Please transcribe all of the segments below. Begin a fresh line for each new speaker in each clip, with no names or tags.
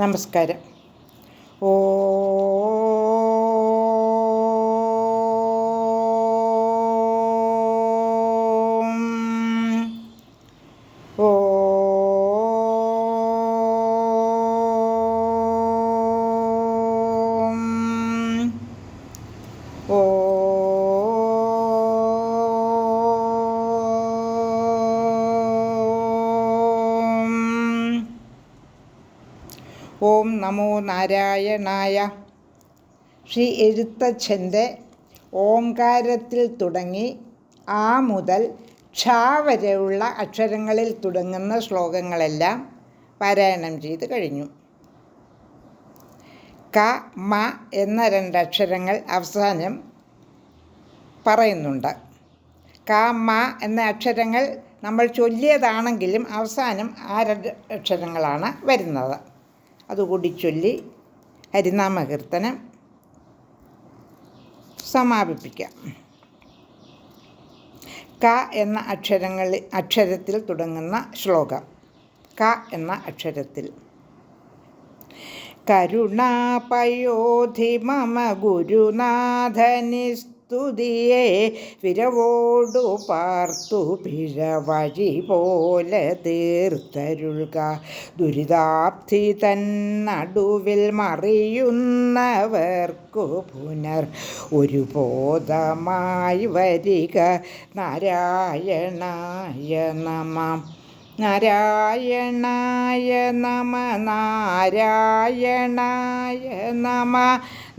നമസ്കാരം. ഓ ഓം നമോ നാരായണായ. ശ്രീ എഴുത്തച്ഛന്റെ ഓംകാരത്തിൽ തുടങ്ങി ആ മുതൽ ക്ഷ വരെയുള്ള അക്ഷരങ്ങളിൽ തുടങ്ങുന്ന ശ്ലോകങ്ങളെല്ലാം പാരായണം ചെയ്ത് കഴിഞ്ഞു. ക മ എന്ന രണ്ടക്ഷരങ്ങൾ അവസാനം പറയുന്നുണ്ട്. ക മ എന്ന അക്ഷരങ്ങൾ നമ്മൾ ചൊല്ലിയതാണെങ്കിലും അവസാനം ആ രണ്ട് അക്ഷരങ്ങളാണ് വരുന്നത്. അതുകൂടി ചൊല്ലി ഹരിനാമകീർത്തനം സമാപിപ്പിക്കാം. ക എന്ന അക്ഷരങ്ങളിൽ അക്ഷരത്തിൽ തുടങ്ങുന്ന ശ്ലോകം. ക എന്ന അക്ഷരത്തിൽ. കരുണാപയോധി മമ ഗുരുനാഥനിസ്തുതിയെ വിരവോടു പാർത്തു പിഴവഴി പോലെ തീർത്തരുൾക. ദുരിതാബ്ധി തന്നടുവിൽ മറിയുന്നവർക്കു പുനർ ഒരു ബോധമായി വരിക. നാരായണായ നമ നാരായണായ നമ നാരായണായ നമ.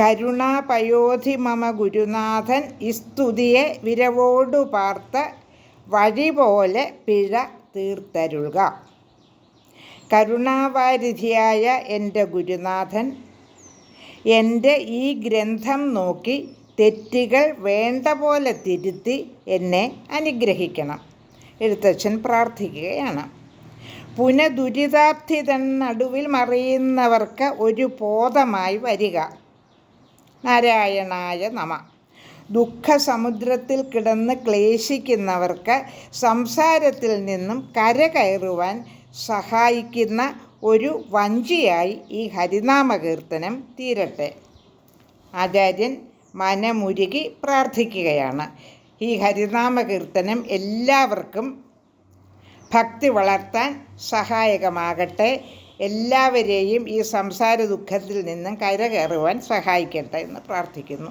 കരുണാപയോധി മമ ഗുരുനാഥൻ ഇസ്തുതിയെ വിരവോടു പാർത്ത വഴി പോലെ പിഴ തീർത്തരുൾക. കരുണാവാരിധിയായ എന്റെ ഗുരുനാഥൻ എന്റെ ഈ ഗ്രന്ഥം നോക്കി തെറ്റുകൾ വേണ്ട പോലെ തിരുത്തി എന്നെ അനുഗ്രഹിക്കണം. എഴുത്തച്ഛൻ പ്രാർത്ഥിക്കുകയാണ്. പുനഃദുരിതാബ്ധി തൻ നടുവിൽ മറിയുന്നവർക്ക് ഒരു ബോധമായി വരിക. നാരായണായ നമ. ദുഃഖസമുദ്രത്തിൽ കിടന്ന് ക്ലേശിക്കുന്നവർക്ക് സംസാരത്തിൽ നിന്നും കരകയറുവാൻ സഹായിക്കുന്ന ഒരു വഞ്ചിയായി ഈ ഹരിനാമകീർത്തനം തീരട്ടെ. ആചാര്യൻ മനമുരുകി പ്രാർത്ഥിക്കുകയാണ്. ഈ ഹരിനാമകീർത്തനം എല്ലാവർക്കും ഭക്തി വളർത്താൻ സഹായകമാകട്ടെ. എല്ലാവരെയും ഈ സംസാര ദുഃഖത്തിൽ നിന്നും കരകയറുവാൻ സഹായിക്കട്ടെ എന്ന് പ്രാർത്ഥിക്കുന്നു.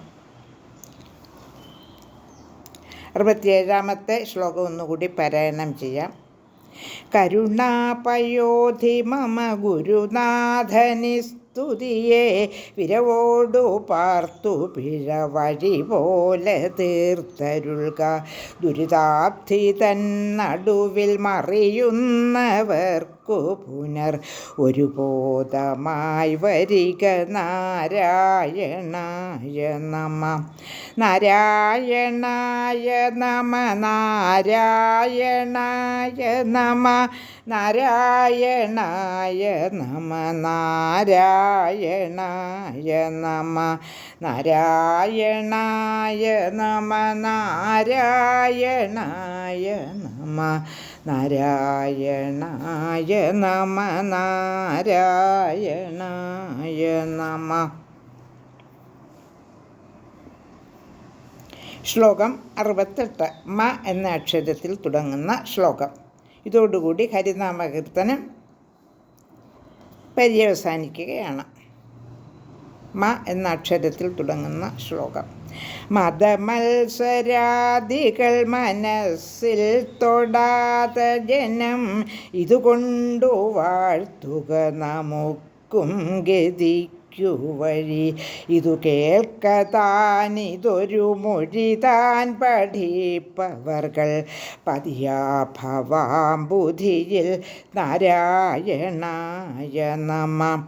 അറുപത്തിയേഴാമത്തെ ശ്ലോകം ഒന്നുകൂടി പരായണം ചെയ്യാം. കരുണാപയോധി മമ ഗുരുനാഥനി സ്തുതിയെ വിരവോടു പാർത്തു പിഴ വഴി പോലെ തീർത്തരുൾക. ദുരിതാബ്ധി നടുവിൽ മറിയുന്നവർക്കു പുനർ. ഒരു ബോധമായി വരിക നാരായണായ നമ. നാരായണായ നമ നാരായണായ നമ നാരായണായ നമ നാരായണായ നമ. നാരായണായ നമ നാരായണായ നമ. നാരായണായ നമ നാരായണായ നമ. ശ്ലോകം അറുപത്തെട്ട് മ എന്ന അക്ഷരത്തിൽ തുടങ്ങുന്ന ശ്ലോകം. ഇതോടുകൂടി ഹരിനാമകീർത്തനം പര്യവസാനിക്കുകയാണ്. മ എന്ന അക്ഷരത്തിൽ തുടങ്ങുന്ന ശ്ലോകം. മതമത്സരാദികൾ മനസ്സിൽ തൊടാത ജനം ഇതുകൊണ്ടു വാഴ്ത്തുക നമുക്കും ഗതിക്കു വഴി. ഇതു കേൾക്കതാനിതൊരു മൊഴി താൻ പഠിപ്പവർകൾ. പതിയാഭവാം ബുധിയിൽ നാരായണായ നമ.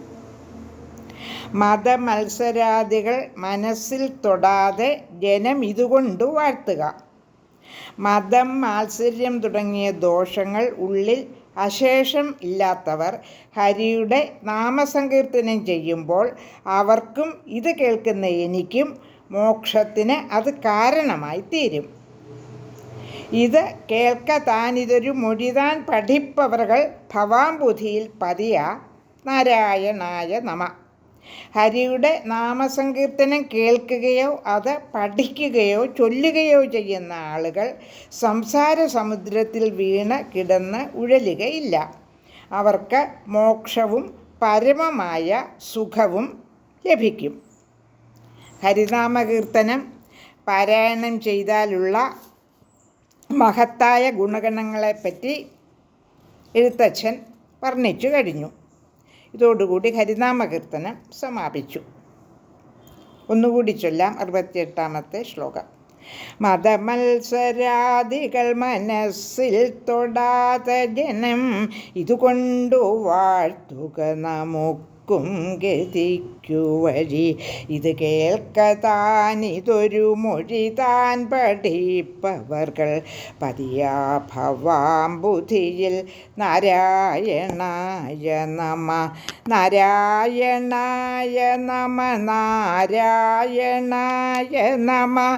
മതമത്സരാദികൾ മനസ്സിൽ തൊടാതെ ജനം ഇതുകൊണ്ട് വാഴ്ത്തുക. മതം മാത്സര്യം തുടങ്ങിയ ദോഷങ്ങൾ ഉള്ളിൽ അശേഷം ഇല്ലാത്തവർ ഹരിയുടെ നാമസങ്കീർത്തനം ചെയ്യുമ്പോൾ അവർക്കും ഇത് കേൾക്കുന്ന എനിക്കും മോക്ഷത്തിന് അത് കാരണമായി തീരും. ഇത് കേൾക്കാനിതൊരു മൊഴിതാൻ പഠിപ്പവകൾ ഭവാംബുധിയിൽ പതിയ നാരായണായ നമ. ഹരിയുടെ നാമസങ്കീർത്തനം കേൾക്കുകയോ അത് പഠിക്കുകയോ ചൊല്ലുകയോ ചെയ്യുന്ന ആളുകൾ സംസാര സമുദ്രത്തിൽ വീണ് കിടന്ന് ഉഴലുകയില്ല. അവർക്ക് മോക്ഷവും പരമമായ സുഖവും ലഭിക്കും. ഹരിനാമകീർത്തനം പാരായണം ചെയ്താലുള്ള മഹത്തായ ഗുണഗണങ്ങളെപ്പറ്റി എഴുത്തച്ഛൻ വർണിച്ചു കഴിഞ്ഞു. ഇതോടുകൂടി ഹരിനാമകീർത്തനം സമാപിച്ചു. ഒന്നുകൂടി ചൊല്ലാം അറുപത്തിയെട്ടാമത്തെ ശ്ലോകം. മതമത്സരാദികൾ മനസ്സിൽ തൊടാത ജനം ഇതുകൊണ്ടു വാഴ്ത്തുക നമുക്ക് ും. ഗതിക്കു വഴി. ഇത് കേൾക്കതാനിതൊരു മൊഴി താൻ പഠിപ്പവർകൾ. പതിയാ ഭവാം ബുദ്ധിയിൽ നാരായണായ നമ നാരായണായ നമ നാരായണായ നമ.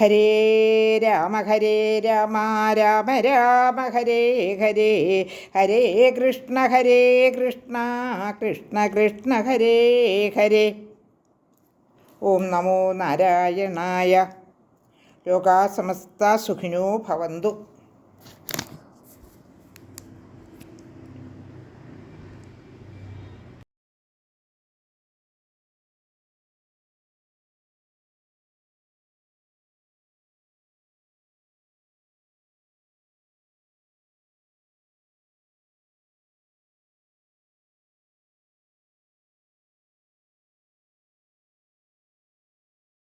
ഹരേ രാമ ഹരേ രാമ രാമ രാമ ഹരേ ഹരേ ഹരേ കൃഷ്ണ ഹരേ കൃഷ്ണ കൃഷ്ണ കൃഷ്ണ ഹരേ ഹരേ. ഓം നമോ നാരായണായ. ലോകാസമസ്ത സുഖിനോ ഭവന്തു.